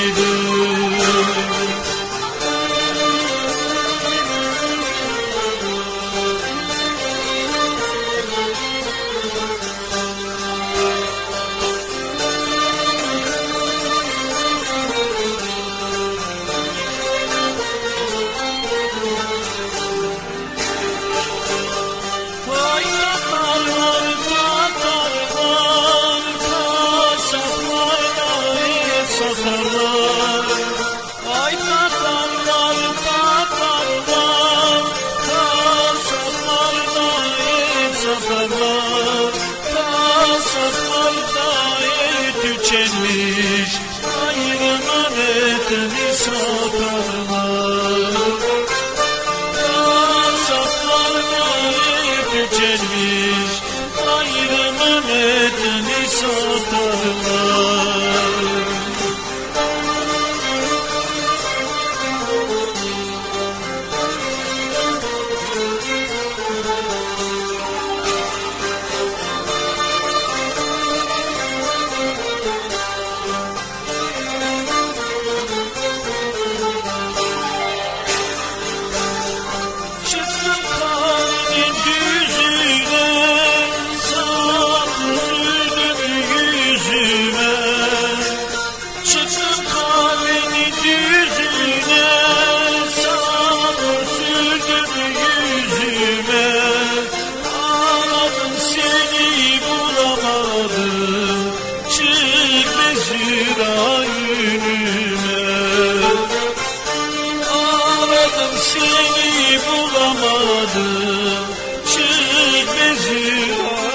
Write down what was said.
Haydi sarlar Ay Çıksın kahveni yüzüne Sağır sürdüm yüzüme. Ağladım seni bulamadım Çıkma zira önüme Ağladım seni bulamadım Çıkma zira